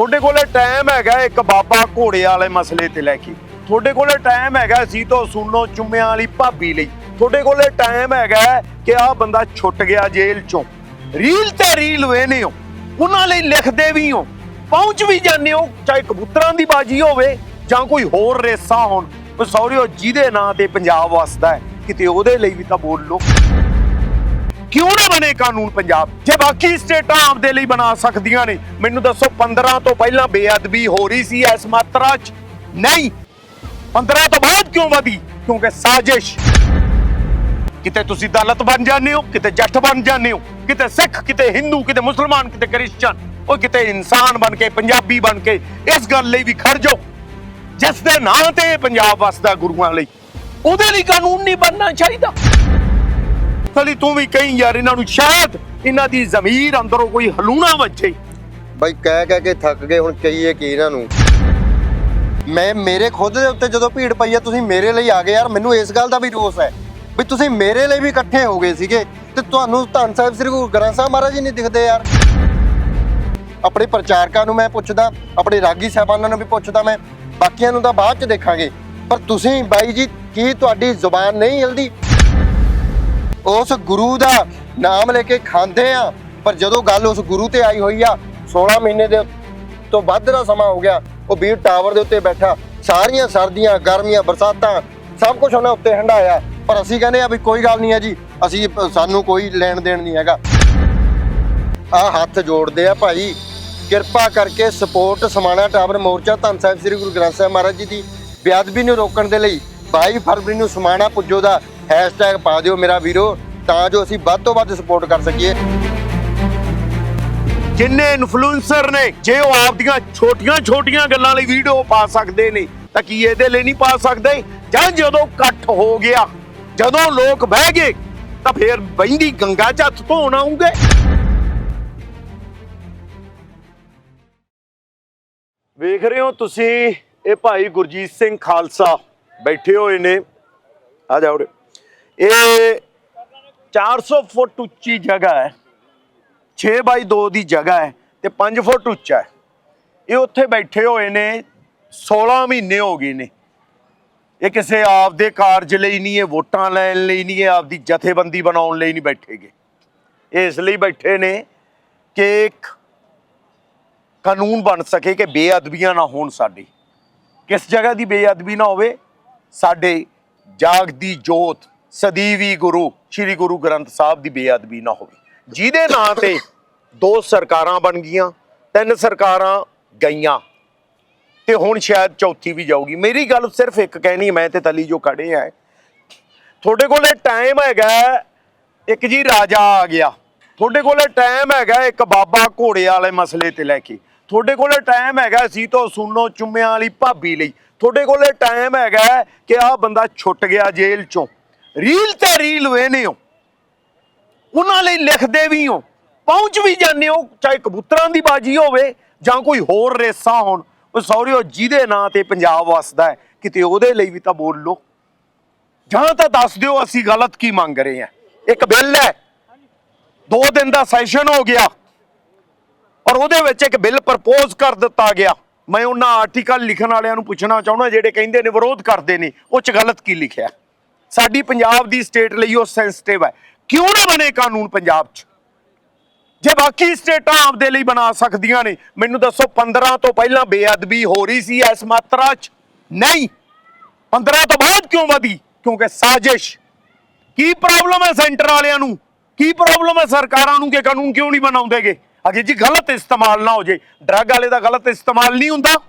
ਤੁਹਾਡੇ ਕੋਲੇ ਟਾਈਮ ਹੈਗਾ ਇੱਕ ਬਾਬਾ ਘੋੜੇ ਵਾਲੇ ਮਸਲੇ ਤੇ ਲੈ ਕੇ। ਤੁਹਾਡੇ ਕੋਲੇ ਟਾਈਮ ਹੈਗਾ ਸੀ ਤੋਂ ਸੁਣੋ ਚੁੰਮਿਆਂ ਵਾਲੀ ਭਾਬੀ ਲਈ। ਤੁਹਾਡੇ ਕੋਲੇ ਟਾਈਮ ਹੈਗਾ ਕਿ ਆਹ ਬੰਦਾ ਛੁੱਟ ਗਿਆ ਜੇਲ੍ਹ ਚੋਂ। ਰੀਲ ਤੇ ਰੀਲ ਵੇਨੇ ਹੋ, ਉਹਨਾਂ ਲਈ ਲਿਖਦੇ ਵੀ ਹੋ। ਪਹੁੰਚ ਵੀ ਜਾਂਦੇ ਹੋ, ਚਾਹੇ ਕਬੂਤਰਾਂ ਦੀ ਬਾਜੀ ਹੋਵੇ ਜਾਂ ਕੋਈ ਹੋਰ ਰੇਸਾ ਹੋਣ। ਉਹ ਸੌਰੀਓ ਜਿਹਦੇ ਨਾਂ ਤੇ ਪੰਜਾਬ ਵਸਦਾ ਹੈ, ਕਿਤੇ ਉਹਦੇ ਲਈ ਵੀ ਤਾਂ ਬੋਲ ਲਓ। ਕਿਉਂ ਨਾ ਬਣੇ ਕਾਨੂੰਨ ਪੰਜਾਬ? ਜੇ ਬਾਕੀ ਸਟੇਟਾਂ ਆਪਦੇ ਲਈ ਬਣਾ ਸਕਦੀਆਂ ਨੇ, ਮੈਨੂੰ ਦੱਸੋ 15 ਤੋਂ ਪਹਿਲਾਂ ਬੇਅਦਬੀ ਹੋ ਰਹੀ ਸੀ ਇਸ ਮਾਤਰਾ 'ਚ? ਨਹੀਂ। 15 ਤੋਂ ਬਾਅਦ ਕਿਉਂ ਵਧੀ? ਕਿਉਂਕਿ ਸਾਜ਼ਿਸ਼। ਕਿਤੇ ਤੁਸੀਂ ਦਲਤ ਬਣ ਜਾਂਦੇ ਹੋ, ਕਿਤੇ ਜੱਟ ਬਣ ਜਾਂਦੇ ਹੋ, ਕਿਤੇ ਸਿੱਖ, ਕਿਤੇ ਹਿੰਦੂ, ਕਿਤੇ ਮੁਸਲਮਾਨ, ਕਿਤੇ ਕ੍ਰਿਸਚਨ, ਉਹ ਕਿਤੇ ਇਨਸਾਨ ਬਣ ਕੇ, ਪੰਜਾਬੀ ਬਣ ਕੇ, ਇਸ ਗੱਲ ਲਈ ਵੀ ਖੜ ਜਾਓ। ਜਿਸ ਦੇ ਨਾਂ ਤੇ ਪੰਜਾਬ ਵਸਦਾ ਗੁਰੂਆਂ ਲਈ, ਉਹਦੇ ਲਈ ਕਾਨੂੰਨ ਨਹੀਂ ਬਣਨਾ ਚਾਹੀਦਾ। ਫਲੀ ਤੂੰ ਵੀ ਕਹੀਂ ਯਾਰ ਇਹਨਾਂ ਨੂੰ ਸ਼ਾਇਦ ਇਹਨਾਂ ਦੀ ਜ਼ਮੀਰ ਅੰਦਰੋਂ ਕੋਈ ਹਲੂਣਾ ਵੱਜੇ। ਬਾਈ ਕਹਿ ਕਹਿ ਕੇ ਥੱਕ ਗਏ, ਹੁਣ ਕਹੀਏ ਕੀ ਇਹਨਾਂ ਨੂੰ। ਮੈਂ, ਮੇਰੇ ਖੁਦ ਦੇ ਉੱਤੇ ਜਦੋਂ ਭੀੜ ਪਈ ਆ, ਤੁਸੀਂ ਮੇਰੇ ਲਈ ਆ ਗਏ ਯਾਰ, ਮੈਨੂੰ ਇਸ ਗੱਲ ਦਾ ਵੀ ਰੋਸ ਹੈ ਵੀ ਤੁਸੀਂ ਮੇਰੇ ਲਈ ਵੀ ਇਕੱਠੇ ਹੋ ਗਏ ਸੀਗੇ ਤੇ ਤੁਹਾਨੂੰ ਧੰਨ ਸਾਹਿਬ ਸ੍ਰੀ ਗੁਰੂ ਗ੍ਰੰਥ ਸਾਹਿਬ ਮਹਾਰਾਜ ਜੀ ਨਹੀਂ ਦਿਖਦੇ ਯਾਰ। ਆਪਣੇ ਪ੍ਰਚਾਰਕਾਂ ਨੂੰ ਮੈਂ ਪੁੱਛਦਾ, ਆਪਣੇ ਰਾਗੀ ਸਾਹਿਬਾਨਾਂ ਨੂੰ ਵੀ ਪੁੱਛਦਾ ਮੈਂ, ਬਾਕੀਆਂ ਨੂੰ ਤਾਂ ਬਾਅਦ ਚ ਦੇਖਾਂਗੇ। ਪਰ ਤੁਸੀਂ ਬਾਈ ਜੀ, ਕੀ ਤੁਹਾਡੀ ਜ਼ੁਬਾਨ ਨਹੀਂ ਹਿਲਦੀ? ਉਸ ਗੁਰੂ ਦਾ ਨਾਮ ਲੈ ਕੇ ਖਾਂਦੇ ਆ। ਪਰ ਜਦੋਂ ਗੱਲ ਉਸ ਗੁਰੂ ਤੇ ਆਈ ਹੋਈ ਆ 16 ਮਹੀਨੇ ਦੇ ਤੋਂ ਵੱਧ ਦਾ ਸਮਾਂ ਹੋ ਗਿਆ, ਉਹ ਵੀਰ ਟਾਵਰ ਦੇ ਉੱਤੇ ਬੈਠਾ। ਸਾਰੀਆਂ ਸਰਦੀਆਂ, ਗਰਮੀਆਂ, ਬਰਸਾਤਾਂ, ਸਭ ਕੁਝ ਉਹਨੇ ਉੱਤੇ ਹੰਡਾਇਆ ਪਰ ਅਸੀਂ ਕਹਿੰਦੇ ਆ ਵੀ ਕੋਈ ਗੱਲ ਨਹੀਂ ਹੈ ਜੀ, ਅਸੀਂ ਸਾਨੂੰ ਕੋਈ ਲੈਣ ਦੇਣ ਨਹੀਂ ਹੈਗਾ। ਆ ਹੱਥ ਜੋੜਦੇ ਆ ਭਾਈ। ਕਿਰਪਾ ਕਰਕੇ ਸਪੋਰਟ ਸਮਾਣਾ ਟਾਵਰ ਮੋਰਚਾ, ਧੰਨ ਸਾਹਿਬ ਸ੍ਰੀ ਗੁਰੂ ਗ੍ਰੰਥ ਸਾਹਿਬ ਮਹਾਰਾਜ ਜੀ ਦੀ। ਬੇਅਦਬੀ ਨੂੰ ਰੋਕਣ ਦੇ ਲਈ 22 ਫਰਵਰੀ ਨੂੰ ਸਮਾਣਾ ਪੁੱਜੋ ਦਾ ਹੈਸ਼ਟੈਗ ਪਾ ਦਿਓ ਮੇਰਾ ਵੀਰੋ, ਤਾਂ ਜੋ ਅਸੀਂ ਵੱਧ ਤੋਂ ਵੱਧ ਸਪੋਰਟ ਕਰ ਸਕੀਏ। ਜਿੰਨੇ ਇਨਫਲੂਐਂਸਰ ਨੇ, ਜੇ ਉਹ ਆਪਦੀਆਂ ਛੋਟੀਆਂ-ਛੋਟੀਆਂ ਗੱਲਾਂ ਲਈ ਵੀਡੀਓ ਪਾ ਸਕਦੇ ਨੇ, ਤਾਂ ਕੀ ਇਹਦੇ ਲਈ ਨਹੀਂ ਪਾ ਸਕਦੇ? ਜਾਂ ਜਦੋਂ ਇਕੱਠ ਹੋ ਗਿਆ, ਜਦੋਂ ਲੋਕ ਬਹਿ ਗਏ, ਤਾਂ ਫੇਰ ਬਹਿੰਦੀ ਗੰਗਾ 'ਚ ਹੱਥ ਧੋਣ ਆਉਂਗੇ। ਵੇਖ ਰਹੇ ਹੋ ਤੁਸੀਂ, ਇਹ ਭਾਈ ਗੁਰਜੀਤ ਸਿੰਘ ਖਾਲਸਾ ਬੈਠੇ ਹੋਏ ਨੇ। ਆ ਜਾਓ ਇਹ 400 ਫੁੱਟ ਉੱਚੀ ਜਗ੍ਹਾ ਹੈ। 6 ਬਾਈ 2 ਦੀ ਜਗ੍ਹਾ ਹੈ ਤੇ 5 ਫੁੱਟ ਉੱਚਾ ਹੈ। ਇਹ ਉੱਥੇ ਬੈਠੇ ਹੋਏ ਨੇ 16 ਮਹੀਨੇ ਹੋ ਗਏ ਨੇ। ਇਹ ਕਿਸੇ ਆਪ ਦੇ ਕਾਰਜ ਲਈ ਨਹੀਂ, ਇਹ ਵੋਟਾਂ ਲੈਣ ਲਈ ਨਹੀਂ, ਇਹ ਆਪਦੀ ਜਥੇਬੰਦੀ ਬਣਾਉਣ ਲਈ ਨਹੀਂ ਬੈਠੇਗੇ ਇਹ ਇਸ ਲਈ ਬੈਠੇ ਨੇ ਕਿ ਇੱਕ ਕਾਨੂੰਨ ਬਣ ਸਕੇ ਕਿ ਬੇਅਦਬੀਆਂ ਨਾ ਹੋਣ ਸਾਡੀ। ਕਿਸ ਜਗ੍ਹਾ ਦੀ ਬੇਅਦਬੀ ਨਾ ਹੋਵੇ, ਸਾਡੇ ਜਾਗਦੀ ਜੋਤ ਸਦੀਵੀ ਗੁਰੂ, ਸ੍ਰੀ ਗੁਰੂ ਗ੍ਰੰਥ ਸਾਹਿਬ ਦੀ ਬੇਅਦਬੀ ਨਾ ਹੋਵੇ। ਜਿਹਦੇ ਨਾਂ ਤੇ ਦੋ ਸਰਕਾਰਾਂ ਬਣ ਗਈਆਂ, ਤਿੰਨ ਸਰਕਾਰਾਂ ਗਈਆਂ, ਤੇ ਹੁਣ ਸ਼ਾਇਦ ਚੌਥੀ ਵੀ ਜਾਊਗੀ। ਮੇਰੀ ਗੱਲ ਸਿਰਫ ਇੱਕ ਕਹਿਣੀ ਮੈਂ ਤੇ ਤਲੀ ਜੋ ਖੜੇ ਆ। ਤੁਹਾਡੇ ਕੋਲੇ ਟਾਈਮ ਹੈਗਾ, ਇੱਕ ਜੀ ਰਾਜਾ ਆ ਗਿਆ। ਤੁਹਾਡੇ ਕੋਲੇ ਟਾਈਮ ਹੈਗਾ, ਇੱਕ ਬਾਬਾ ਘੋੜੇ ਵਾਲੇ ਮਸਲੇ ਤੇ ਲੈ ਕੇ। ਤੁਹਾਡੇ ਕੋਲੇ ਟਾਈਮ ਹੈਗਾ ਸੀ ਤੋਂ ਸੁਣੋ ਚੁੰਮਿਆਂ ਵਾਲੀ ਭਾਬੀ ਲਈ। ਤੁਹਾਡੇ ਕੋਲੇ ਟਾਈਮ ਹੈਗਾ ਕਿ ਆਹ ਬੰਦਾ ਛੁੱਟ ਗਿਆ ਜੇਲ੍ਹ ਚੋਂ। ਰੀਲ ਤੇ ਰੀਲ ਵੇਨੇ ਹੋ। ਉਹਨਾਂ ਲਈ ਲਿਖਦੇ ਵੀ ਹੋ। ਪਹੁੰਚ ਵੀ ਜਾਂਦੇ ਹੋ, ਚਾਹੇ ਕਬੂਤਰਾਂ ਦੀ ਬਾਜੀ ਹੋਵੇ ਜਾਂ ਕੋਈ ਹੋਰ ਰੇਸਾਂ ਹੋਣ। ਉਹ ਸੌਰੀਓ, ਜਿਹਦੇ ਨਾਂ ਤੇ ਪੰਜਾਬ ਵਸਦਾ ਹੈ, ਕਿਤੇ ਉਹਦੇ ਲਈ ਵੀ ਤਾਂ ਬੋਲ। ਲਓ ਜਾਂ ਤਾਂ ਦੱਸ ਦਿਓ, ਅਸੀਂ ਗਲਤ ਕੀ ਮੰਗ ਰਹੇ ਹਾਂ। ਇੱਕ ਬਿੱਲ ਹੈ। ਦੋ ਦਿਨ ਦਾ ਸੈਸ਼ਨ ਹੋ ਗਿਆ। ਔਰ ਉਹਦੇ ਵਿੱਚ ਇੱਕ ਬਿੱਲ ਪ੍ਰਪੋਜ਼ ਕਰ ਦਿੱਤਾ ਗਿਆ। ਮੈਂ ਉਹਨਾਂ ਆਰਟੀਕਲ ਲਿਖਣ ਵਾਲਿਆਂ ਨੂੰ ਪੁੱਛਣਾ ਚਾਹੁੰਦਾ, ਜਿਹੜੇ ਕਹਿੰਦੇ ਨੇ ਵਿਰੋਧ ਕਰਦੇ ਨੇ, ਉਹ ਚ ਗਲਤ ਕੀ ਲਿਖਿਆ? ਸਾਡੀ ਪੰਜਾਬ ਦੀ ਸਟੇਟ ਲਈ ਉਹ ਸੈਂਸਿਟਿਵ ਹੈ। ਕਿਉਂ ਨਾ ਬਣੇ ਕਾਨੂੰਨ ਪੰਜਾਬ 'ਚ? ਜੇ ਬਾਕੀ ਸਟੇਟਾਂ ਆਪਦੇ ਲਈ ਬਣਾ ਸਕਦੀਆਂ ਨੇ, ਮੈਨੂੰ ਦੱਸੋ 15 ਤੋਂ ਪਹਿਲਾਂ ਬੇਅਦਬੀ ਹੋ ਰਹੀ ਸੀ ਇਸ ਮਾਤਰਾ 'ਚ? ਨਹੀਂ। 15 ਤੋਂ ਬਾਅਦ ਕਿਉਂ ਵਧੀ? ਕਿਉਂਕਿ ਸਾਜ਼ਿਸ਼। ਕੀ ਪ੍ਰੋਬਲਮ ਹੈ ਸੈਂਟਰ ਵਾਲਿਆਂ ਨੂੰ? ਕੀ ਪ੍ਰੋਬਲਮ ਹੈ ਸਰਕਾਰਾਂ ਨੂੰ ਕਿ ਕਾਨੂੰਨ ਕਿਉਂ ਨਹੀਂ ਬਣਾਉਂਦੇਗੇ? ਅਗੇ ਜੀ ਗਲਤ ਇਸਤੇਮਾਲ ਨਾ ਹੋ ਜੇ। ਡਰੱਗ ਵਾਲੇ ਦਾ ਗਲਤ ਇਸਤੇਮਾਲ ਨਹੀਂ ਹੁੰਦਾ।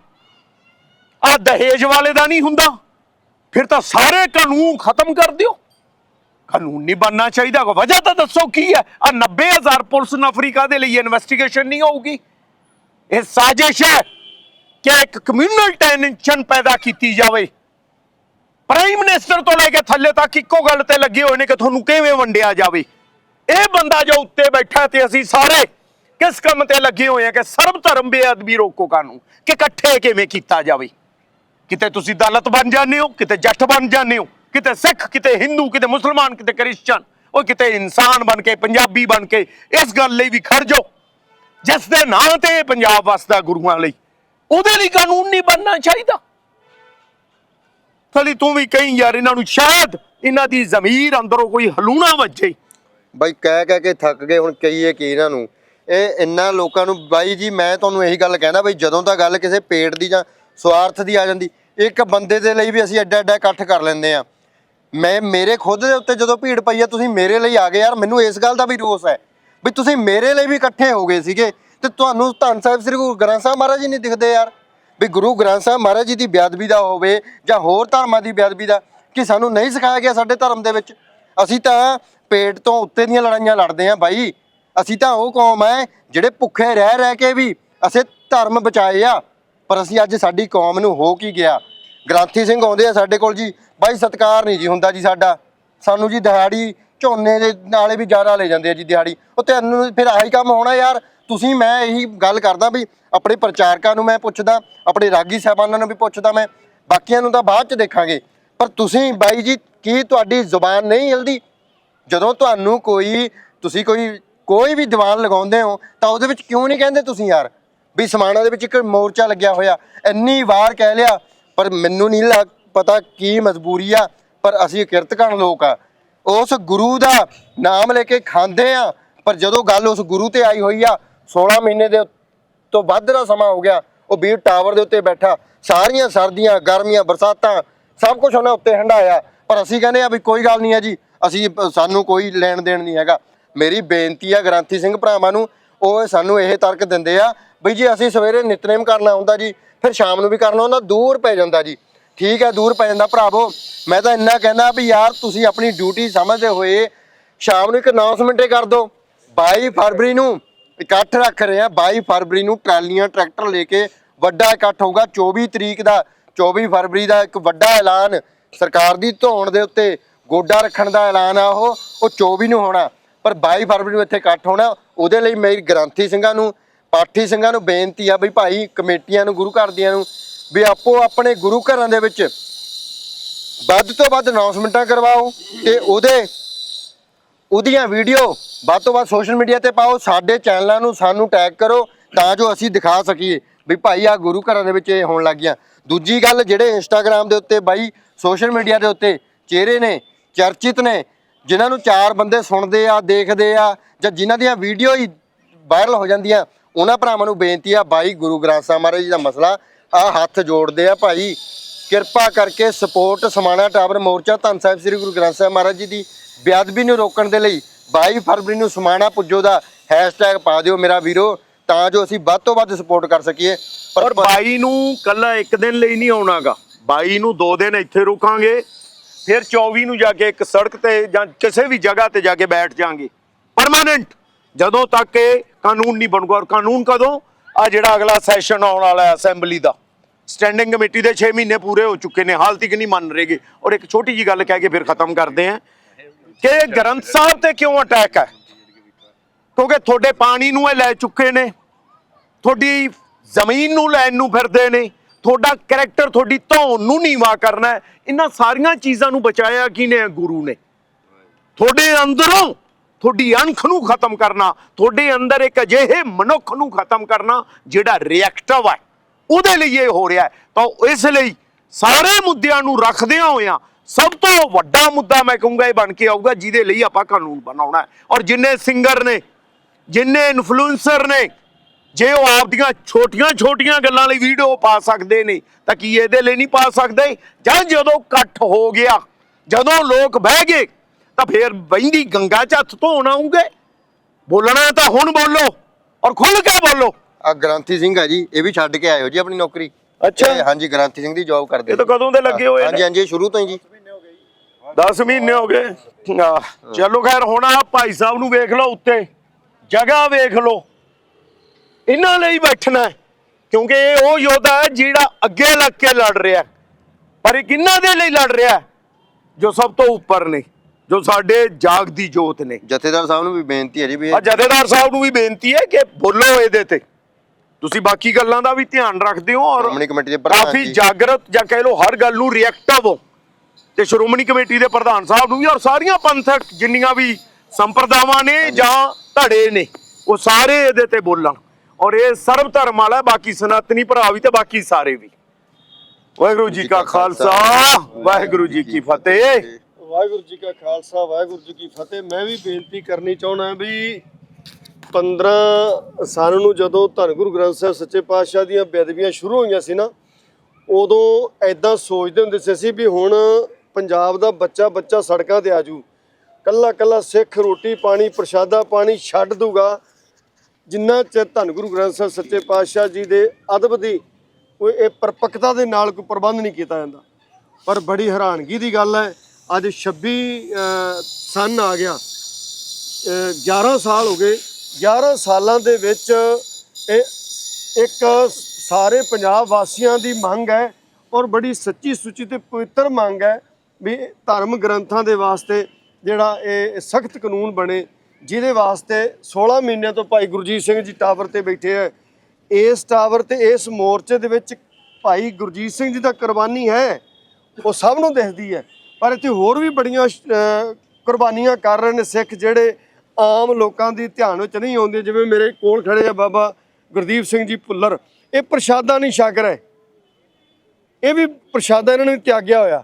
ਆ ਦਹੇਜ ਵਾਲੇ ਦਾ ਨਹੀਂ ਹੁੰਦਾ। ਫਿਰ ਤਾਂ ਸਾਰੇ ਕਾਨੂੰਨ ਖਤਮ ਕਰ ਦਿਓ। ਕਾਨੂੰਨ ਨਹੀਂ ਬਣਨਾ ਚਾਹੀਦਾ। ਕੋਈ ਵਜ੍ਹਾ ਤਾਂ ਦੱਸੋ ਕੀ ਹੈ? ਆ 90000 ਪੁਲਿਸ ਨਫਰੀ ਕਾਦੇ ਲਈ ਇਨਵੈਸਟੀਗੇਸ਼ਨ ਨਹੀਂ ਹੋਊਗੀ। ਇਹ ਸਾਜ਼ਿਸ਼ ਹੈ ਕਿ ਇੱਕ ਕਮਿਊਨਲ ਟੈਨਸ਼ਨ ਪੈਦਾ ਕੀਤੀ ਜਾਵੇ। ਪ੍ਰਾਈਮ ਮਿਨਿਸਟਰ ਤੋਂ ਲੈ ਕੇ ਥੱਲੇ ਤੱਕ ਇੱਕੋ ਗੱਲ ਤੇ ਲੱਗੇ ਹੋਏ ਨੇ ਕਿ ਤੁਹਾਨੂੰ ਕਿਵੇਂ ਵੰਡਿਆ ਜਾਵੇ। ਇਹ ਬੰਦਾ ਜੋ ਉੱਤੇ ਬੈਠਾ ਤੇ ਅਸੀਂ ਸਾਰੇ ਕਿਸ ਕੰਮ ਤੇ ਲੱਗੇ ਹੋਏ ਆ ਕਿ ਸਰਬ ਧਰਮ ਬੇਅਦਬੀ ਰੋਕੋ ਕਾਨੂੰਨ, ਕਿ ਇਕੱਠੇ ਕਿਵੇਂ ਕੀਤਾ ਜਾਵੇ। ਕਿਤੇ ਤੁਸੀਂ ਦਲਤ ਬਣ ਜਾਂਦੇ ਹੋ, ਕਿਤੇ ਜੱਟ ਬਣ ਜਾਂਦੇ ਹੋ, ਕਿਤੇ ਸਿੱਖ, ਕਿਤੇ ਹਿੰਦੂ, ਕਿਤੇ ਮੁਸਲਮਾਨ, ਕਿਤੇ ਕ੍ਰਿਸਚਨ ਉਹ ਕਿਤੇ ਇਨਸਾਨ ਬਣ ਕੇ, ਪੰਜਾਬੀ ਬਣ ਕੇ, ਇਸ ਗੱਲ ਲਈ ਵੀ ਖੜ ਜਾਓ। ਜਿਸ ਦੇ ਨਾਂ ਤੇ ਪੰਜਾਬ ਵਸਦਾ ਗੁਰੂਆਂ ਲਈ, ਉਹਦੇ ਲਈ ਕਾਨੂੰਨ ਨਹੀਂ ਬਣਨਾ ਚਾਹੀਦਾ। ਫਲੀ ਤੂੰ ਵੀ ਕਹੀਂ ਯਾਰ, ਇਹਨਾਂ ਨੂੰ ਸ਼ਾਇਦ ਇਹਨਾਂ ਦੀ ਜ਼ਮੀਰ ਅੰਦਰੋਂ ਕੋਈ ਹਲੂਣਾ ਵੱਜੇ। ਬਾਈ, ਕਹਿ ਕਹਿ ਕੇ ਥੱਕ ਗਏ, ਹੁਣ ਕਹੀਏ ਕੀ ਇਹਨਾਂ ਨੂੰ। ਇਹ ਇੰਨਾ ਲੋਕਾਂ ਨੂੰ, ਬਾਈ ਜੀ, ਮੈਂ ਤੁਹਾਨੂੰ ਇਹੀ ਗੱਲ ਕਹਿਣਾ, ਬਈ, ਜਦੋਂ ਤਾਂ ਗੱਲ ਕਿਸੇ ਪੇਟ ਦੀ ਜਾਂ ਸਵਾਰਥ ਦੀ ਆ ਜਾਂਦੀ ਇੱਕ ਬੰਦੇ ਦੇ ਲਈ ਵੀ ਅਸੀਂ ਐਡਾ ਐਡਾ ਇਕੱਠ ਕਰ ਲੈਂਦੇ ਆ ਮੈਂ, ਮੇਰੇ ਖੁਦ ਦੇ ਉੱਤੇ ਜਦੋਂ ਭੀੜ ਪਈ ਆ, ਤੁਸੀਂ ਮੇਰੇ ਲਈ ਆ ਗਏ ਯਾਰ, ਮੈਨੂੰ ਇਸ ਗੱਲ ਦਾ ਵੀ ਰੋਸ ਹੈ ਵੀ ਤੁਸੀਂ ਮੇਰੇ ਲਈ ਵੀ ਇਕੱਠੇ ਹੋ ਗਏ ਸੀਗੇ ਤੇ ਤੁਹਾਨੂੰ ਧੰਨ ਸਾਹਿਬ ਸ੍ਰੀ ਗੁਰੂ ਗ੍ਰੰਥ ਸਾਹਿਬ ਮਹਾਰਾਜ ਜੀ ਨਹੀਂ ਦਿਖਦੇ ਯਾਰ। ਵੀ ਗੁਰੂ ਗ੍ਰੰਥ ਸਾਹਿਬ ਮਹਾਰਾਜ ਜੀ ਦੀ ਬੇਅਦਬੀ ਦਾ ਹੋਵੇ ਜਾਂ ਹੋਰ ਧਰਮਾਂ ਦੀ ਬੇਅਦਬੀ ਦਾ ਕਿ ਸਾਨੂੰ ਨਹੀਂ ਸਿਖਾਇਆ ਗਿਆ ਸਾਡੇ ਧਰਮ ਦੇ ਵਿੱਚ। ਅਸੀਂ ਤਾਂ ਪੇਟ ਤੋਂ ਉੱਤੇ ਦੀਆਂ ਲੜਾਈਆਂ ਲੜਦੇ ਆਂ ਬਾਈ। ਅਸੀਂ ਤਾਂ ਉਹ ਕੌਮ ਹੈ ਜਿਹੜੇ ਭੁੱਖੇ ਰਹਿ ਰਹਿ ਕੇ ਵੀ ਅਸੀਂ ਧਰਮ ਬਚਾਏ ਆ। ਪਰ ਅਸੀਂ ਅੱਜ ਸਾਡੀ ਕੌਮ ਨੂੰ ਹੋ ਕੀ ਗਿਆ? ਗ੍ਰਾਂਥੀ ਸਿੰਘ ਆਉਂਦੇ ਆ ਸਾਡੇ ਕੋਲ ਜੀ। ਬਾਈ ਸਤਕਾਰ ਨਹੀਂ ਜੀ ਹੁੰਦਾ ਜੀ ਸਾਡਾ। ਸਾਨੂੰ ਜੀ ਦਿਹਾੜੀ ਝੋਨੇ ਦੇ ਨਾਲੇ ਵੀ ਜ਼ਿਆਦਾ ਲੈ ਜਾਂਦੇ ਆ ਜੀ ਦਿਹਾੜੀ। ਉਹ ਤੁਹਾਨੂੰ ਫਿਰ ਆਹੀ ਕੰਮ ਹੋਣਾ ਯਾਰ। ਤੁਸੀਂ ਮੈਂ ਇਹੀ ਗੱਲ ਕਰਦਾ ਵੀ ਆਪਣੇ ਪ੍ਰਚਾਰਕਾਂ ਨੂੰ ਮੈਂ ਪੁੱਛਦਾ, ਆਪਣੇ ਰਾਗੀ ਸਾਹਿਬਾਨਾਂ ਨੂੰ ਵੀ ਪੁੱਛਦਾ ਮੈਂ। ਬਾਕੀਆਂ ਨੂੰ ਤਾਂ ਬਾਅਦ ਚ ਦੇਖਾਂਗੇ। ਪਰ ਤੁਸੀਂ ਬਾਈ ਜੀ, ਕੀ ਤੁਹਾਡੀ ਜ਼ੁਬਾਨ ਨਹੀਂ ਹਿਲਦੀ? ਜਦੋਂ ਤੁਹਾਨੂੰ ਕੋਈ, ਤੁਸੀਂ ਕੋਈ ਕੋਈ ਵੀ ਦੀਵਾਨ ਲਗਾਉਂਦੇ ਹੋ, ਤਾਂ ਉਹਦੇ ਵਿੱਚ ਕਿਉਂ ਨਹੀਂ ਕਹਿੰਦੇ ਤੁਸੀਂ ਯਾਰ? ਵੀ ਸਮਾਣਾ ਦੇ ਵਿੱਚ ਇੱਕ ਮੋਰਚਾ ਲੱਗਿਆ ਹੋਇਆ। ਇੰਨੀ ਵਾਰ ਕਹਿ ਲਿਆ ਪਰ ਮੈਨੂੰ ਨਹੀਂ ਲੱਗ, ਪਤਾ ਕੀ ਮਜਬੂਰੀ ਆ, ਪਰ ਅਸੀਂ ਕਿਰਤਕਣ ਲੋਕ ਆ। ਉਸ ਗੁਰੂ ਦਾ ਨਾਮ ਲੈ ਕੇ ਖਾਂਦੇ ਆ, ਪਰ ਜਦੋਂ ਗੱਲ ਉਸ ਗੁਰੂ ਤੇ ਆਈ ਹੋਈ ਆ 16 ਮਹੀਨੇ ਦੇ ਤੋਂ ਵੱਧ ਦਾ ਸਮਾਂ ਹੋ ਗਿਆ, ਉਹ ਵੀਰ ਟਾਵਰ ਦੇ ਉੱਤੇ ਬੈਠਾ, ਸਾਰੀਆਂ ਸਰਦੀਆਂ, ਗਰਮੀਆਂ, ਬਰਸਾਤਾਂ, ਸਭ ਕੁਝ ਉਹਨੇ ਉੱਤੇ ਹੰਡਾਇਆ ਪਰ ਅਸੀਂ ਕਹਿੰਦੇ ਆ ਵੀ ਕੋਈ ਗੱਲ ਨਹੀਂ ਹੈ ਜੀ, ਅਸੀਂ ਸਾਨੂੰ ਕੋਈ ਲੈਣ ਦੇਣ ਨਹੀਂ ਹੈਗਾ। ਮੇਰੀ ਬੇਨਤੀ ਆ ਗ੍ਰੰਥੀ ਸਿੰਘ ਭਰਾਵਾਂ ਨੂੰ, ਉਹ ਸਾਨੂੰ ਇਹ ਤਰਕ ਦਿੰਦੇ ਆ ਬਈ ਜੀ ਅਸੀਂ ਸਵੇਰੇ ਨਿਤਨੇਮ ਕਰਨਾ ਹੁੰਦਾ ਜੀ, ਫਿਰ ਸ਼ਾਮ ਨੂੰ ਵੀ ਕਰਨਾ ਹੁੰਦਾ, ਦੂਰ ਪੈ ਜਾਂਦਾ ਜੀ। ਠੀਕ ਹੈ, ਦੂਰ ਪੈ ਜਾਂਦਾ। ਭਰਾਵੋ, ਮੈਂ ਤਾਂ ਇੰਨਾ ਕਹਿੰਦਾ ਵੀ ਯਾਰ ਤੁਸੀਂ ਆਪਣੀ ਡਿਊਟੀ ਸਮਝਦੇ ਹੋਏ ਸ਼ਾਮ ਨੂੰ ਇੱਕ ਅਨਾਉਂਸਮੈਂਟ ਕਰ ਦਿਓ 22 ਫਰਵਰੀ ਨੂੰ ਇਕੱਠ ਰੱਖ ਰਹੇ ਆ 22 ਫਰਵਰੀ ਨੂੰ ਟਰਾਲੀਆਂ, ਟਰੈਕਟਰ ਲੈ ਕੇ ਵੱਡਾ ਇਕੱਠ ਹੋਊਗਾ। 24 ਤਰੀਕ ਦਾ 24 ਫਰਵਰੀ ਦਾ ਇੱਕ ਵੱਡਾ ਐਲਾਨ ਸਰਕਾਰ ਦੀ ਧੌਣ ਦੇ ਉੱਤੇ ਗੋਡਾ ਰੱਖਣ ਦਾ ਐਲਾਨ ਆ ਉਹ ਉਹ 24 ਨੂੰ ਹੋਣਾ। ਪਰ 22 ਫਰਵਰੀ ਨੂੰ ਇੱਥੇ ਇਕੱਠ ਹੋਣਾ, ਉਹਦੇ ਲਈ ਮੇਰੀ ਗ੍ਰੰਥੀ ਸਿੰਘਾਂ ਨੂੰ ਪਾਠੀ ਸਿੰਘਾਂ ਨੂੰ ਬੇਨਤੀ ਆ ਵੀ ਭਾਈ ਕਮੇਟੀਆਂ ਨੂੰ, ਗੁਰੂ ਘਰ ਦੀਆਂ ਨੂੰ ਵੀ ਆਪੋ ਆਪਣੇ ਗੁਰੂ ਘਰਾਂ ਦੇ ਵਿੱਚ ਵੱਧ ਤੋਂ ਵੱਧ ਅਨਾਉਂਸਮੈਂਟਾਂ ਕਰਵਾਓ ਤੇ ਉਹਦੇ, ਉਹਦੀਆਂ ਵੀਡੀਓ ਵੱਧ ਤੋਂ ਵੱਧ ਸੋਸ਼ਲ ਮੀਡੀਆ ਤੇ ਪਾਓ, ਸਾਡੇ ਚੈਨਲਾਂ ਨੂੰ ਸਾਨੂੰ ਟੈਗ ਕਰੋ ਤਾਂ ਜੋ ਅਸੀਂ ਦਿਖਾ ਸਕੀਏ ਵੀ ਭਾਈ ਆ ਗੁਰੂ ਘਰਾਂ ਦੇ ਵਿੱਚ ਇਹ ਹੋਣ ਲੱਗ ਗਿਆ ਦੂਜੀ ਗੱਲ ਜਿਹੜੇ ਇੰਸਟਾਗ੍ਰam ਦੇ ਉੱਤੇ ਬਾਈ ਸੋਸ਼ਲ ਮੀਡੀਆ ਦੇ ਉੱਤੇ ਚਿਹਰੇ ਨੇ, ਚਰਚਿਤ ਨੇ, ਜਿਨ੍ਹਾਂ ਨੂੰ ਚਾਰ ਬੰਦੇ ਸੁਣਦੇ ਆ, ਦੇਖਦੇ ਆ ਜਾਂ ਜਿਨ੍ਹਾਂ ਦੀਆਂ ਵੀਡੀਓ ਹੀ ਵਾਇਰਲ ਹੋ ਜਾਂਦੀਆਂ ਉਹਨਾਂ ਭਰਾਵਾਂ ਨੂੰ ਬੇਨਤੀ ਆ ਬਾਈ ਗੁਰੂ ਗ੍ਰੰਥ ਸਾਹਿਬ ਮਹਾਰਾਜ ਜੀ ਦਾ ਮਸਲਾ ਆ ਹੱਥ ਜੋੜਦੇ ਆ ਭਾਈ। ਕਿਰਪਾ ਕਰਕੇ ਸਪੋਰਟ ਸਮਾਣਾ ਟਾਵਰ ਮੋਰਚਾ ਧੰਨ ਸਾਹਿਬ ਸ੍ਰੀ ਗੁਰੂ ਗ੍ਰੰਥ ਸਾਹਿਬ ਮਹਾਰਾਜ ਜੀ ਦੀ ਬੇਅਦਬੀ ਨੂੰ ਰੋਕਣ ਦੇ ਲਈ 22 ਫਰਵਰੀ ਨੂੰ ਸਮਾਣਾ ਪੁੱਜੋ ਦਾ ਹੈਸ਼ਟੈਗ ਪਾ ਦਿਓ ਮੇਰਾ ਵੀਰੋ ਤਾਂ ਜੋ ਅਸੀਂ ਵੱਧ ਤੋਂ ਵੱਧ ਸਪੋਰਟ ਕਰ ਸਕੀਏ। ਔਰ 22 ਨੂੰ ਕੱਲਾ ਇੱਕ ਦਿਨ ਲਈ ਨਹੀਂ ਆਉਣਾਗਾ। 22 ਨੂੰ ਦੋ ਦਿਨ ਇੱਥੇ ਰੁਕਾਂਗੇ ਫਿਰ 24 ਨੂੰ ਜਾ ਕੇ ਇੱਕ ਸੜਕ ਤੇ ਜਾਂ ਕਿਸੇ ਵੀ ਜਗ੍ਹਾ ਤੇ ਜਾ ਕੇ ਬੈਠ ਜਾਾਂਗੇ। ਪਰਮਾਨੈਂਟ ਜਦੋਂ ਤੱਕ ਇਹ ਕਾਨੂੰਨ ਨਹੀਂ ਬਣੂਗਾ, ਔਰ ਕਾਨੂੰਨ ਕਦੋਂ? ਆ ਜਿਹੜਾ ਅਗਲਾ ਸੈਸ਼ਨ ਆਉਣ ਵਾਲਾ ਹੈ ਅਸੈਂਬਲੀ ਦਾ। ਸਟੈਂਡਿੰਗ ਕਮੇਟੀ ਦੇ 6 ਮਹੀਨੇ ਪੂਰੇ ਹੋ ਚੁੱਕੇ ਨੇ ਹਾਲ ਤੱਕ ਨਹੀਂ ਮੰਨ ਰਹੇਗੇ ਔਰ ਇੱਕ ਛੋਟੀ ਜੀ ਗੱਲ ਕਹਿ ਕੇ ਫਿਰ ਖਤਮ ਕਰਦੇ ਹਾਂ ਕਿ ਗ੍ਰੰਥ ਸਾਹਿਬ ਤੇ ਕਿਉਂ ਅਟੈਕ ਹੈ? ਕਿਉਂਕਿ ਤੁਹਾਡੇ ਪਾਣੀ ਨੂੰ ਇਹ ਲੈ ਚੁੱਕੇ ਨੇ, ਤੁਹਾਡੀ ਜ਼ਮੀਨ ਨੂੰ ਲੈਣ ਨੂੰ ਫਿਰਦੇ ਨੇ, ਤੁਹਾਡਾ ਕੈਰੈਕਟਰ ਤੁਹਾਡੀ ਧੌਣ ਨੂੰ ਨੀਵਾ ਕਰਨਾ ਇਹਨਾਂ ਸਾਰੀਆਂ ਚੀਜ਼ਾਂ ਨੂੰ ਬਚਾਇਆ ਕਿਨੇ ਹੈ? ਗੁਰੂ ਨੇ। ਤੁਹਾਡੇ ਅੰਦਰੋਂ ਤੁਹਾਡੀ ਅਣਖ ਨੂੰ ਖਤਮ ਕਰਨਾ, ਤੁਹਾਡੇ ਅੰਦਰ ਇੱਕ ਅਜਿਹੇ ਮਨੁੱਖ ਨੂੰ ਖਤਮ ਕਰਨਾ ਜਿਹੜਾ ਰਿਐਕਟਿਵ ਹੈ ਉਹਦੇ ਲਈ ਇਹ ਹੋ ਰਿਹਾ ਹੈ। ਤਾਂ ਇਸ ਲਈ ਸਾਰੇ ਮੁੱਦਿਆਂ ਨੂੰ ਰੱਖਦਿਆਂ ਹੋਇਆਂ ਸਭ ਤੋਂ ਵੱਡਾ ਮੁੱਦਾ ਮੈਂ ਕਹੂੰਗਾ ਇਹ ਬਣ ਕੇ ਆਊਗਾ, ਜਿਹਦੇ ਲਈ ਆਪਾਂ ਕਾਨੂੰਨ ਬਣਾਉਣਾ ਔਰ ਜਿੰਨੇ ਸਿੰਗਰ ਨੇ, ਜਿੰਨੇ ਇਨਫਲੂਐਂਸਰ ਨੇ, ਜੇ ਉਹ ਆਪਦੀਆਂ ਛੋਟੀਆਂ-ਛੋਟੀਆਂ ਗੱਲਾਂ ਲਈ ਵੀਡੀਓ ਪਾ ਸਕਦੇ ਨੇ, ਤਾਂ ਕੀ ਇਹਦੇ ਲਈ ਨਹੀਂ ਪਾ ਸਕਦੇ? ਜਾਂ ਜਦੋਂ ਇਕੱਠ ਹੋ ਗਿਆ, ਜਦੋਂ ਲੋਕ ਬਹਿ ਗਏ ਤਾਂ ਫੇਰ ਬਹਿੰਦੀ ਗੰਗਾ 'ਚ ਹੱਥ ਧੋਣ ਆਉਂਗੇ ਬੋਲਣਾ ਤਾਂ ਹੁਣ ਬੋਲੋ ਔਰ ਖੁੱਲ ਕੇ ਬੋਲੋ ਆ ਗ੍ਰਾਂਥੀ ਸਿੰਘ ਆ ਜੀ ਇਹ ਵੀ ਛੱਡ ਕੇ ਆਇਓ ਜੀ ਆਪਣੀ ਨੌਕਰੀ ਅੱਛਾ। ਇਹ ਹਾਂਜੀ ਗ੍ਰਾਂਥੀ ਸਿੰਘ ਦੀ ਜੌਬ ਕਰਦੇ ਇਹ ਤਾਂ। ਕਦੋਂ ਦੇ ਲੱਗੇ ਹੋਏ ਹਾਂਜੀ ਨੇ ਹਾਂਜੀ ਇਹ ਸ਼ੁਰੂ ਤੋਂ ਹੀ ਜੀ 10 ਮਹੀਨੇ ਹੋ ਗਏ ਚਲੋ ਖੈਰ ਹੁਣ ਆ ਭਾਈ ਸਾਹਿਬ ਨੂੰ ਵੇਖ ਲਓ ਉੱਤੇ ਜਗ੍ਹਾ ਵੇਖ ਲਓ ਇਹਨਾਂ ਲਈ ਬੈਠਣਾ ਕਿਉਂਕਿ ਇਹ ਉਹ ਯੋਧਾ ਹੈ ਜਿਹੜਾ ਅੱਗੇ ਲੱਗ ਕੇ ਲੜ ਰਿਹਾ। ਪਰ ਇਹ ਕਿੰਨਾਂ ਦੇ ਲਈ ਲੜ ਰਿਹਾ? ਜੋ ਸਭ ਤੋਂ ਉੱਪਰ ਨੇ ਜੋ ਸਾਡੇ ਜਾਗਦੀ ਜੋਤ ਨੇ। ਜਥੇਦਾਰ ਸਾਹਿਬ ਨੂੰ ਵੀ ਬੇਨਤੀ ਹੈ ਜੀ ਵੀ ਆ ਜਥੇਦਾਰ ਸਾਹਿਬ ਨੂੰ ਵੀ ਬੇਨਤੀ ਹੈ ਕਿ ਬੋਲੋ ਇਹਦੇ ਤੇ। ਤੁਸੀਂ ਬਾਕੀ ਗੱਲਾਂ ਦਾ ਵੀ ਧਿਆਨ ਰੱਖਦੇ ਹੋ ਔਰ ਸ਼੍ਰੋਮਣੀ ਕਮੇਟੀ ਦੇ ਪ੍ਰਧਾਨ ਕਾਫੀ ਜੀ। ਜਾਗਰਤ ਜਾਂ ਕਹਿ ਲਓ ਹਰ ਗੱਲ ਨੂੰ ਰਿਐਕਟਿਵ ਹੋ। ਤੇ ਸ਼੍ਰੋਮਣੀ ਕਮੇਟੀ ਦੇ ਪ੍ਰਧਾਨ ਸਾਹਿਬ ਨੂੰ ਵੀ ਔਰ ਸਾਰੀਆਂ ਪੰਥਕ ਜਿੰਨੀਆਂ ਵੀ ਸੰਪਰਦਾਵਾਂ ਨੇ ਜਾਂ ਧੜੇ ਨੇ ਉਹ ਸਾਰੇ ਇਹਦੇ ਤੇ ਬੋਲਣ। ਔਰ ਇਹ ਸਰਬ ਧਰਮ ਵਾਲਾ ਹੈ, ਬਾਕੀ ਸਨਾਤਨੀ ਭਰਾ ਵੀ ਤੇ ਬਾਕੀ ਸਾਰੇ ਵੀ। ਵਾਹਿਗੁਰੂ ਜੀ ਕਾ ਖਾਲਸਾ ਵਾਹਿਗੁਰੂ ਜੀ ਕੀ ਫਤਿਹ। ਵਾਹਿਗੁਰੂ ਜੀ ਕਾ ਖਾਲਸਾ, ਵਾਹਿਗੁਰੂ ਜੀ ਕੀ ਫਤਿਹ। ਮੈਂ ਵੀ ਬੇਨਤੀ ਕਰਨੀ ਚਾਹੁੰਦਾ ਵੀ 15 ਸਾਲ ਨੂੰ ਜਦੋਂ ਧੰਨ ਗੁਰੂ ਗ੍ਰੰਥ ਸਾਹਿਬ ਸੱਚੇ ਪਾਤਸ਼ਾਹ ਦੀਆਂ ਬੇਦਬੀਆਂ ਸ਼ੁਰੂ ਹੋਈਆਂ ਸੀ ਨਾ, ਉਦੋਂ ਐਦਾਂ ਸੋਚਦੇ ਹੁੰਦੇ ਸੀ ਅਸੀਂ ਵੀ ਹੁਣ ਪੰਜਾਬ ਦਾ ਬੱਚਾ ਬੱਚਾ ਸੜਕਾਂ ਤੇ ਆਜੂ ਕੱਲਾ ਕੱਲਾ ਸਿੱਖ ਰੋਟੀ ਪਾਣੀ ਪ੍ਰਸ਼ਾਦਾ ਪਾਣੀ ਛੱਡ ਦੂਗਾ ਜਿੰਨਾ ਚਿਰ ਧੰਨ ਗੁਰੂ ਗ੍ਰੰਥ ਸਾਹਿਬ ਸੱਚੇ ਪਾਤਸ਼ਾਹ ਜੀ ਦੇ ਅਦਬ ਦੀ ਕੋਈ ਇਹ ਪਰਪੱਕਤਾ ਦੇ ਨਾਲ ਕੋਈ ਪ੍ਰਬੰਧ ਨਹੀਂ ਕੀਤਾ ਜਾਂਦਾ। ਪਰ ਬੜੀ ਹੈਰਾਨਗੀ ਦੀ ਗੱਲ ਹੈ ਅੱਜ 26 ਅਹ, ਸਨ ਆ ਗਿਆ। 11 ਸਾਲ ਹੋ ਗਏ। 11 ਸਾਲਾਂ ਦੇ ਵਿੱਚ ਇਹ ਇੱਕ ਸਾਰੇ ਪੰਜਾਬ ਵਾਸੀਆਂ ਦੀ ਮੰਗ ਹੈ ਔਰ ਬੜੀ ਸੱਚੀ ਸੁੱਚੀ ਤੇ ਪਵਿੱਤਰ ਮੰਗ ਹੈ ਵੀ ਧਰਮ ਗ੍ਰੰਥਾਂ ਦੇ ਵਾਸਤੇ ਜਿਹੜਾ ਇਹ ਸਖਤ ਕਾਨੂੰਨ ਬਣੇ ਜਿਹਦੇ ਵਾਸਤੇ 16 ਮਹੀਨਿਆਂ ਤੋਂ ਭਾਈ ਗੁਰਜੀਤ ਸਿੰਘ ਜੀ ਟਾਵਰ ਤੇ ਬੈਠੇ ਹੈ। ਇਸ ਟਾਵਰ ਤੇ ਇਸ ਮੋਰਚੇ ਦੇ ਵਿੱਚ ਭਾਈ ਗੁਰਜੀਤ ਸਿੰਘ ਜੀ ਦਾ ਕੁਰਬਾਨੀ ਹੈ ਉਹ ਸਭ ਨੂੰ ਦਿਖਦੀ ਹੈ। ਪਰ ਇੱਥੇ ਹੋਰ ਵੀ ਬੜੀਆਂ ਅਹ, ਕੁਰਬਾਨੀਆਂ ਕਰ ਰਹੇ ਨੇ ਸਿੱਖ ਜਿਹੜੇ ਆਮ ਲੋਕਾਂ ਦੀ ਧਿਆਨ ਵਿੱਚ ਨਹੀਂ ਆਉਂਦੇ ਜਿਵੇਂ ਮੇਰੇ ਕੋਲ ਖੜੇ ਆ ਬਾਬਾ ਗੁਰਦੀਪ ਸਿੰਘ ਜੀ ਭੁੱਲਰ। ਇਹ ਪ੍ਰਸ਼ਾਦਾ ਨਹੀਂ ਛਕ ਰਹੇ। ਇਹ ਵੀ ਪ੍ਰਸ਼ਾਦਾ ਇਹਨਾਂ ਨੇ ਤਿਆਗਿਆ ਹੋਇਆ।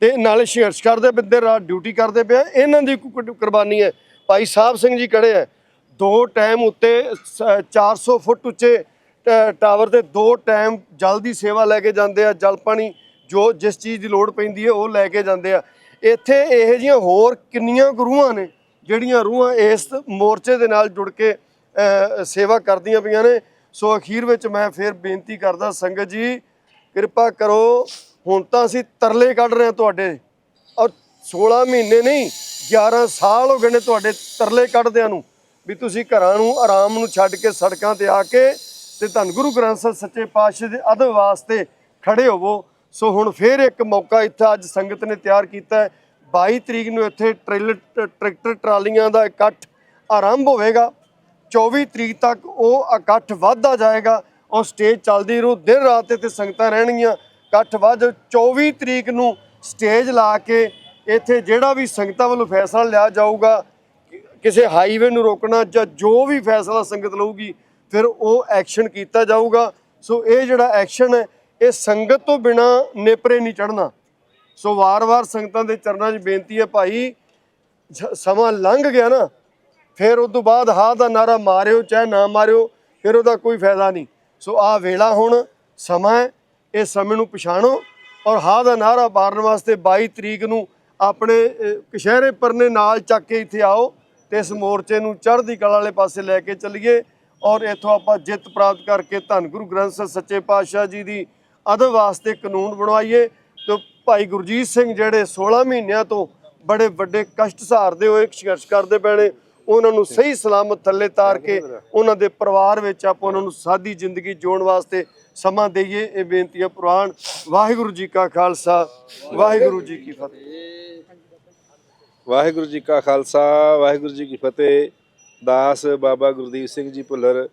ਤੇ ਨਾਲੇ ਸੰਘਰਸ਼ ਕਰਦੇ ਬਿੰਦੇ ਰਾਤ ਡਿਊਟੀ ਕਰਦੇ ਪਿਆ ਇਹਨਾਂ ਦੀ ਕੁ- ਕੁਰਬਾਨੀ ਹੈ। ਭਾਈ ਸਾਹਿਬ ਸਿੰਘ ਜੀ ਖੜੇ ਹੈ ਦੋ ਟਾਈਮ ਉੱਤੇ ਸ- 400 ਫੁੱਟ ਉੱਚੇ ਟ- ਟਾਵਰ ਤੇ ਦੋ ਟਾਈਮ ਜਲ ਦੀ ਸੇਵਾ ਲੈ ਕੇ ਜਾਂਦੇ ਆ ਜਲ ਪਾਣੀ ਜੋ ਜਿਸ ਚੀਜ਼ ਦੀ ਲੋੜ ਪੈਂਦੀ ਹੈ ਉਹ ਲੈ ਕੇ ਜਾਂਦੇ ਆ। ਇੱਥੇ ਇਹੋ ਜਿਹੀਆਂ ਹੋਰ ਕਿੰਨੀਆਂ ਕੁ ਰੂਹਾਂ ਨੇ, ਜਿਹੜੀਆਂ ਰੂਹਾਂ ਇਸ ਮੋਰਚੇ ਦੇ ਨਾਲ ਜੁੜ ਕੇ ਸੇਵਾ ਕਰਦੀਆਂ ਪਈਆਂ ਨੇ। ਸੋ ਅਖੀਰ ਵਿੱਚ ਮੈਂ ਫਿਰ ਬੇਨਤੀ ਕਰਦਾ, ਸੰਗਤ ਜੀ, ਕਿਰਪਾ ਕਰੋ, ਹੁਣ ਤਾਂ ਅਸੀਂ ਤਰਲੇ ਕੱਢ ਰਹੇ ਹਾਂ ਤੁਹਾਡੇ। ਔਰ 16 ਮਹੀਨੇ ਨਹੀਂ 11 ਸਾਲ ਹੋ ਗਏ ਨੇ ਤੁਹਾਡੇ ਤਰਲੇ ਕੱਢਦਿਆਂ ਨੂੰ, ਵੀ ਤੁਸੀਂ ਘਰਾਂ ਨੂੰ, ਆਰਾਮ ਨੂੰ ਛੱਡ ਕੇ ਸੜਕਾਂ ਤੇ ਆ ਕੇ ਤੇ ਧੰਨ ਗੁਰੂ ਗ੍ਰੰਥ ਸਾਹਿਬ ਸੱਚੇ ਪਾਤਸ਼ਾਹ ਦੇ ਅਦਬ ਵਾਸਤੇ ਖੜੇ ਹੋਵੋ। ਸੋ ਹੁਣ ਫੇਰ ਇੱਕ ਮੌਕਾ ਇੱਥੇ ਅੱਜ ਸੰਗਤ ਨੇ ਤਿਆਰ ਕੀਤਾ ਹੈ। 22 ਤਰੀਕ ਨੂੰ ਇੱਥੇ ਟ੍ਰੇਲਰ ਟ- ਟਰੈਕਟਰ ਟਰਾਲੀਆਂ ਦਾ ਇਕੱਠ ਆਰੰਭ ਹੋਵੇਗਾ। 24 ਤਰੀਕ ਤੱਕ ਉਹ ਇਕੱਠ ਵੱਧਦਾ ਜਾਏਗਾ। ਔਰ ਸਟੇਜ ਚੱਲਦੀ ਰਹੂ, ਦਿਨ ਰਾਤ ਇੱਥੇ ਸੰਗਤਾਂ ਰਹਿਣਗੀਆਂ। ਇਕੱਠ ਵੱਧ 24 ਤਰੀਕ ਨੂੰ ਸਟੇਜ ਲਾ ਕੇ ਇੱਥੇ ਜਿਹੜਾ ਵੀ ਸੰਗਤਾਂ ਵੱਲੋਂ ਫੈਸਲਾ ਲਿਆ ਜਾਊਗਾ, ਕਿਸੇ ਹਾਈਵੇ ਨੂੰ ਰੋਕਣਾ ਜਾਂ ਜੋ ਵੀ ਫੈਸਲਾ ਸੰਗਤ ਲਊਗੀ, ਫਿਰ ਉਹ ਐਕਸ਼ਨ ਕੀਤਾ ਜਾਊਗਾ। ਸੋ ਇਹ ਜਿਹੜਾ ਐਕਸ਼ਨ ਹੈ ਇਹ ਸੰਗਤ ਤੋਂ ਬਿਨਾ ਨੇਪਰੇ ਨਹੀਂ ਚੜਨਾ ਸੋ ਵਾਰ-ਵਾਰ ਸੰਗਤਾਂ ਦੇ ਚਰਨਾਂ 'ਚ ਬੇਨਤੀ ਹੈ ਭਾਈ ਸਮਾਂ ਲੰਘ ਗਿਆ ਨਾ, ਫਿਰ ਉਸ ਤੋਂ ਬਾਅਦ ਹਾ ਦਾ ਨਾਰਾ ਮਾਰਿਓ, ਚਾਹੇ ਨਾ ਮਾਰਿਓ, ਫਿਰ ਉਹਦਾ ਕੋਈ ਫਾਇਦਾ ਨਹੀਂ। ਸੋ ਆ ਵੇਲਾ ਹੁਣ ਸਮਾਂ ਹੈ ਇਹ ਸਮੇਂ ਨੂੰ ਪਛਾਣੋ ਔਰ ਹਾ ਦਾ ਨਾਰਾ ਮਾਰਨ ਵਾਸਤੇ 22 ਤਰੀਕ ਨੂੰ ਆਪਣੇ ਕਸ਼ਹਿਰੇ ਪਰਨੇ ਨਾਲ ਚੱਕ ਕੇ ਇੱਥੇ ਆਓ ਤੇ ਇਸ ਮੋਰਚੇ ਨੂੰ ਚੜ੍ਹਦੀ ਕਲਾ ਵਾਲੇ ਪਾਸੇ ਲੈ ਕੇ ਚੱਲੀਏ। ਔਰ ਇੱਥੋਂ ਆਪਾਂ ਜਿੱਤ ਪ੍ਰਾਪਤ ਕਰਕੇ ਧੰਨ ਗੁਰੂ ਗ੍ਰੰਥ ਸਾਹਿਬ ਸੱਚੇ ਪਾਤਸ਼ਾਹ ਜੀ ਦੀ ਅਦਬ ਵਾਸਤੇ ਕਾਨੂੰਨ ਬਣਵਾਈਏ ਤੇ ਭਾਈ ਗੁਰਜੀਤ ਸਿੰਘ ਜਿਹੜੇ 16 ਮਹੀਨਿਆਂ ਤੋਂ ਬੜੇ ਵੱਡੇ ਕਸ਼ਟ ਸਹਾਰਦੇ ਹੋਏ, ਸੰਘਰਸ਼ ਕਰਦੇ ਪੈਣੇ ਉਹਨਾਂ ਨੂੰ ਸਹੀ ਸਲਾਮਤ ਥੱਲੇ ਤਾਰ ਕੇ ਉਹਨਾਂ ਦੇ ਪਰਿਵਾਰ ਵਿੱਚ ਆਪਾਂ ਉਹਨਾਂ ਨੂੰ ਸਾਦੀ ਜ਼ਿੰਦਗੀ ਜਿਉਣ ਵਾਸਤੇ ਸਮਾਂ ਦਈਏ। ਇਹ ਬੇਨਤੀਆਂ ਹੈ ਪ੍ਰਵਾਨ ਵਾਹਿਗੁਰੂ ਜੀ ਕਾ ਖਾਲਸਾ, ਵਾਹਿਗੁਰੂ ਜੀ ਕੀ ਫਤਿਹ। ਵਾਹਿਗੁਰੂ ਜੀ ਕਾ ਖਾਲਸਾ, ਵਾਹਿਗੁਰੂ ਜੀ ਕੀ ਫਤਿਹ। ਦਾਸ ਬਾਬਾ ਗੁਰਦੀਪ ਸਿੰਘ ਜੀ ਭੁੱਲਰ,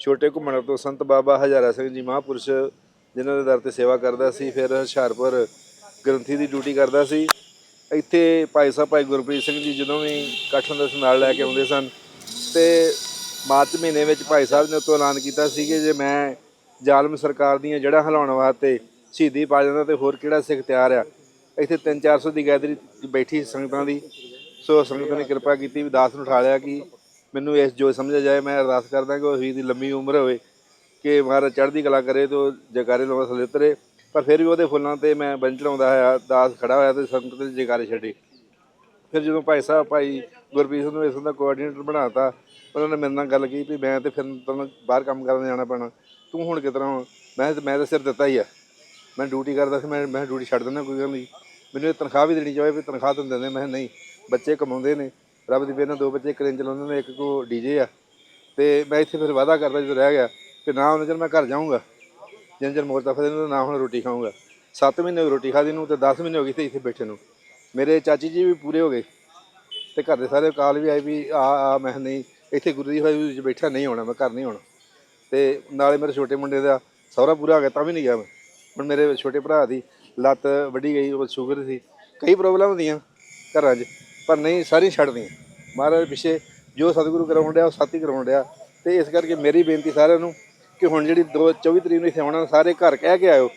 ਛੋਟੇ ਘੁੰਮਣ ਤੋਂ ਸੰਤ ਬਾਬਾ ਹਜ਼ਾਰਾ ਸਿੰਘ ਜੀ ਮਹਾਪੁਰਸ਼ ਜਿਨ੍ਹਾਂ ਦੇ ਦਰ ਤੇ ਸੇਵਾ ਕਰਦਾ ਸੀ, ਫਿਰ ਹੁਸ਼ਿਆਰਪੁਰ ਗ੍ਰੰਥੀ ਦੀ ਡਿਊਟੀ ਕਰਦਾ ਸੀ। ਇੱਥੇ ਭਾਈ ਸਾਹਿਬ ਭਾਈ ਗੁਰਪ੍ਰੀਤ ਸਿੰਘ ਜੀ ਜਦੋਂ ਵੀ ਇਕੱਠ ਹੁੰਦੇ ਸੀ, ਨਾਲ ਲੈ ਕੇ ਆਉਂਦੇ ਸਨ। ਤੇ ਮਾਰਚ ਮਹੀਨੇ ਵਿੱਚ ਭਾਈ ਸਾਹਿਬ ਨੇ ਉਤੋਂ ਐਲਾਨ ਕੀਤਾ ਸੀ ਕਿ ਜੇ ਮੈਂ ਜ਼ਾਲਮ ਸਰਕਾਰ ਦੀਆਂ ਜੜ੍ਹਾਂ ਹਿਲਾਉਣ ਵਾਸਤੇ ਸ਼ਹੀਦੀ ਪਾ ਜਾਂਦਾ ਤੇ ਹੋਰ ਕਿਹੜਾ ਸਿੱਖ ਤਿਆਰ ਆ? ਇੱਥੇ 3-400 ਦੀ ਗੈਦਰੀ ਬੈਠੀ ਸੰਗਤਾਂ ਦੀ। ਸੋ ਸੰਗਤ ਨੇ ਕਿਰਪਾ ਕੀਤੀ, ਵੀ ਦਾਸ ਨੂੰ ਉਠਾ ਲਿਆ ਕਿ ਮੈਨੂੰ ਇਸ ਜੋ ਸਮਝਿਆ ਜਾਏ, ਮੈਂ ਅਰਦਾਸ ਕਰਦਾ ਕਿ ਉਹ ਵੀਰ ਦੀ ਲੰਮੀ ਉਮਰ ਹੋਵੇ। ਕਿ ਮਹਾਰਾਜ ਚੜ੍ਹਦੀ ਕਲਾ ਕਰੇ ਤੇ ਉਹ ਜੈਕਾਰੇ ਲਾਉਂਦਾ ਥੱਲੇ ਉਤਰੇ, ਪਰ ਫਿਰ ਵੀ ਉਹਦੇ ਫੁੱਲਾਂ ਤੇ ਮੈਂ ਬੰਚ ਲਾਉਂਦਾ ਹੋਇਆ, ਦਾਸ ਖੜਾ ਹੋਇਆ ਤੇ ਸੰਗਤ ਦੇ ਜੈਕਾਰੇ ਛੱਡੇ। ਫਿਰ ਜਦੋਂ ਭਾਈ ਸਾਹਿਬ, ਭਾਈ ਗੁਰਪ੍ਰੀਤ ਸਿੰਘ ਨੂੰ ਇਸ ਦਾ ਕੋਆਰਡੀਨੇਟਰ ਬਣਾਤਾ, ਉਹਨਾਂ ਨੇ ਮੇਰੇ ਨਾਲ ਗੱਲ ਕੀਤੀ, ਵੀ ਮੈਂ ਤੇ ਫਿਰ ਤੈਨੂੰ ਬਾਹਰ ਕੰਮ ਕਰਨ ਜਾਣਾ ਪੈਣਾ। ਤੂੰ ਹੁਣ ਕਿਸ ਤਰ੍ਹਾਂ ਮੈਂ ਤੇ ਮੈਂ ਤਾਂ ਸਿਰ ਦਿੱਤਾ ਹੀ ਆ। ਮੈਂ ਡਿਊਟੀ ਕਰਦਾ ਸੀ, ਮੈਂ ਮੈਂ ਡਿਊਟੀ ਛੱਡ ਦਿੰਦਾ ਕੋਈ ਗੱਲ ਨਹੀਂ। ਮੈਨੂੰ ਇਹ ਤਨਖਾਹ ਵੀ ਦੇਣੀ ਚਾਹੇ, ਵੀ ਤਨਖਾਹ ਤਾਂ ਦਿੰਦੇ ਮੈਂ ਕਿਹਾ ਨਹੀਂ, ਬੱਚੇ ਕਮਾਉਂਦੇ ਨੇ। ਰੱਬ ਦੀ ਮਿਹਰ ਦੋ ਬੱਚੇ ਕਰੇਨ ਚਲਾਉਂਦੇ ਨੇ, ਇੱਕ ਕੋ ਡੀਜੇ ਆ। ਤੇ ਮੈਂ ਇੱਥੇ ਫਿਰ ਵਾਅਦਾ ਕਰਦਾ ਜਦੋਂ ਰਹਿ ਗਿਆ ਕਿ ਨਾ ਉਹਨਾਂ ਚਿਰ ਮੈਂ ਘਰ ਜਾਊਂਗਾ, ਜਿੰਨ ਚਿਰ ਮੋਰਤਾ ਫਦੇ ਨੂੰ, ਨਾ ਹੁਣ ਰੋਟੀ ਖਾਊਂਗਾ। 7 ਮਹੀਨੇ ਹੋ ਗਏ ਰੋਟੀ ਖਾਦੀ ਨੂੰ ਤੇ 10 ਮਹੀਨੇ ਹੋ ਗਏ ਤੇ ਇੱਥੇ ਬੈਠੇ ਨੂੰ। ਮੇਰੇ ਚਾਚੀ ਜੀ ਵੀ ਪੂਰੇ ਹੋ ਗਏ। ਤੇ ਘਰ ਦੇ ਸਾਰੇ ਕਾਲ ਵੀ ਆਏ ਵੀ ਆ ਆ, ਮੈਂ ਕਿਹਾ ਨਹੀਂ, ਇੱਥੇ ਗੁਰੂ ਦੀ ਹਜ਼ੂਰੀ 'ਚ ਬੈਠਾ ਨਹੀਂ ਹੋਣਾ, ਮੈਂ ਘਰ ਨਹੀਂ ਹੋਣਾ। ਤੇ ਨਾਲੇ ਮੇਰੇ ਛੋਟੇ ਮੁੰਡੇ ਦਾ ਸਹੁਰਾ ਪੂਰਾ ਹੋ ਗਿਆ, ਤਾਂ ਵੀ ਨਹੀਂ ਗਿਆ ਮੈਂ। ਹੁਣ ਮੇਰੇ ਛੋਟੇ ਭਰਾ ਦੀ ਲੱਤ ਵੱਢੀ ਗਈ, ਉਹ ਸ਼ੂਗਰ ਸੀ। ਕਈ ਪ੍ਰੋਬਲਮ ਹੁੰਦੀਆਂ ਘਰਾਂ 'ਚ, ਪਰ ਨਹੀਂ ਸਾਰੀ ਛੱਡਦੀਆਂ ਮਹਾਰਾਜ ਪਿੱਛੇ ਜੋ ਸਤਿਗੁਰੂ ਕਰਾਉਣ ਡਿਆ, ਉਹ ਸਾਥੀ ਕਰਾਉਣ ਡਿਆ। ਤੇ ਇਸ ਕਰਕੇ ਮੇਰੀ ਬੇਨਤੀ ਸਾਰਿਆਂ ਨੂੰ ਕਿ ਹੁਣ ਜਿਹੜੀ 2 24 ਤਰੀਕ ਨੂੰ ਇੱਥੇ ਆਉਣਾ, ਸਾਰੇ ਘਰ ਕਹਿ ਕੇ ਆਇਓ।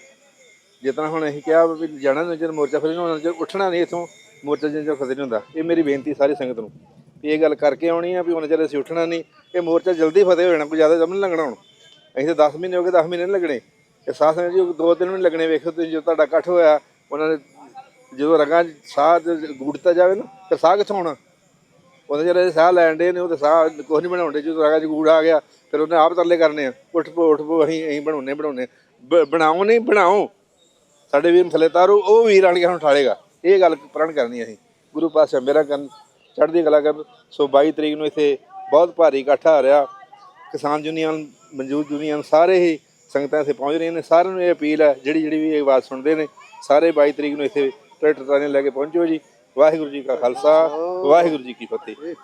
ਜਿਤਨਾ ਹੁਣ ਅਸੀਂ ਕਿਹਾ ਵੀ ਜਾਣਾ ਨਹੀਂ, ਜਦ ਮੋਰਚਾ ਫਿਰ ਉਹਨਾਂ ਚਿਰ ਉੱਠਣਾ ਨਹੀਂ ਇਥੋਂ, ਮੋਰਚਾ ਜਿੰਨਾ ਚਿਰ ਫਤਿਹ ਨਹੀਂ ਹੁੰਦਾ, ਇਹ ਮੇਰੀ ਬੇਨਤੀ ਸਾਰੀ ਸੰਗਤ ਨੂੰ। ਵੀ ਇਹ ਗੱਲ ਕਰਕੇ ਆਉਣੀ ਆ ਵੀ ਉਹਨਾਂ ਚਿਰ ਅਸੀਂ ਉੱਠਣਾ ਨਹੀਂ, ਇਹ ਮੋਰਚਾ ਜਲਦੀ ਫਤਿਹ ਹੋ ਜਾਣਾ, ਕੋਈ ਜ਼ਿਆਦਾ ਜਮ ਨਹੀਂ ਲੱਗਣਾ ਹੁਣ। ਅਸੀਂ ਤਾਂ 10 ਮਹੀਨੇ ਹੋ ਗਏ 10 ਮਹੀਨੇ ਨਹੀਂ ਲੱਗਣੇ। ਇਹ ਸਾਹ ਸੰਗਤ ਜੀ, ਦੋ ਦਿਨ ਵੀ ਨਹੀਂ ਲੱਗਣੇ, ਵੇਖੋ ਤੁਸੀਂ ਜਦੋਂ ਤੁਹਾਡਾ ਇਕੱਠ ਹੋਇਆ, ਉਹਨਾਂ ਨੇ ਜਦੋਂ ਰੰਗਾਂ 'ਚ ਸਾਹ ਤੇ ਗੂੜਤਾ ਜਾਵੇ ਨਾ, ਫਿਰ ਸਾਹ ਕਿੱਥੋਂ ਆਉਣਾ? ਉਹਦੇ ਜਿਹੜੇ ਸਾਹ ਲੈਣ ਦੇ ਨੇ, ਉਹ ਤਾਂ ਸਾਹ ਕੁਝ ਨਹੀਂ ਬਣਾਉਂਦੇ ਜਦੋਂ ਰੰਗਾਂ 'ਚ ਗੂੜ ਆ ਗਿਆ ਫਿਰ ਉਹਨੇ ਆਪ ਤਰਲੇ ਕਰਨੇ ਆ, ਉੱਠ ਪੋ ਉੱਠ ਪੋ, ਅਸੀਂ ਅਸੀਂ ਬਣਾਉਣੇ ਬਣਾਉਣੇ ਬ- ਬਣਾਓ ਨਹੀਂ, ਬਣਾਓ। ਸਾਡੇ ਵੀਰ ਨੂੰ ਥੱਲੇ ਤਾਰੋ, ਉਹ ਵੀਰ ਆਣ ਕੇ ਹੁਣ ਠਾਲੇਗਾ ਇਹ ਗੱਲ ਪ੍ਰਣ ਕਰਨੀ ਅਸੀਂ। ਗੁਰੂ ਪਾਤਸ਼ਾਹ ਮੇਰਾ ਕਰਨ ਚੜ੍ਹਦੀ ਕਲਾ ਕਰਨ ਸੋ 22 ਤਰੀਕ ਨੂੰ ਇੱਥੇ ਬਹੁਤ ਭਾਰੀ ਇਕੱਠ ਆ ਰਿਹਾ। ਕਿਸਾਨ ਯੂਨੀਅਨ, ਮਨਜੂਰ ਯੂਨੀਅਨ ਸਾਰੇ ਹੀ ਸੰਗਤਾਂ ਇੱਥੇ ਪਹੁੰਚ ਰਹੀਆਂ ਨੇ। ਸਾਰਿਆਂ ਨੂੰ ਇਹ ਅਪੀਲ ਹੈ, ਜਿਹੜੀ ਜਿਹੜੀ ਵੀ ਇਹ ਆਵਾਜ਼ ਸੁਣਦੇ ਨੇ, ਸਾਰੇ 22 ਤਰੀਕ ਨੂੰ ਇੱਥੇ ਟਰੈਕਟਰ ਟਰਾਲੀਆਂ ਲੈ ਕੇ ਪਹੁੰਚੋ ਜੀ। ਵਾਹਿਗੁਰੂ ਜੀ ਕਾ ਖਾਲਸਾ, ਵਾਹਿਗੁਰੂ ਜੀ ਕੀ ਫਤਿਹ।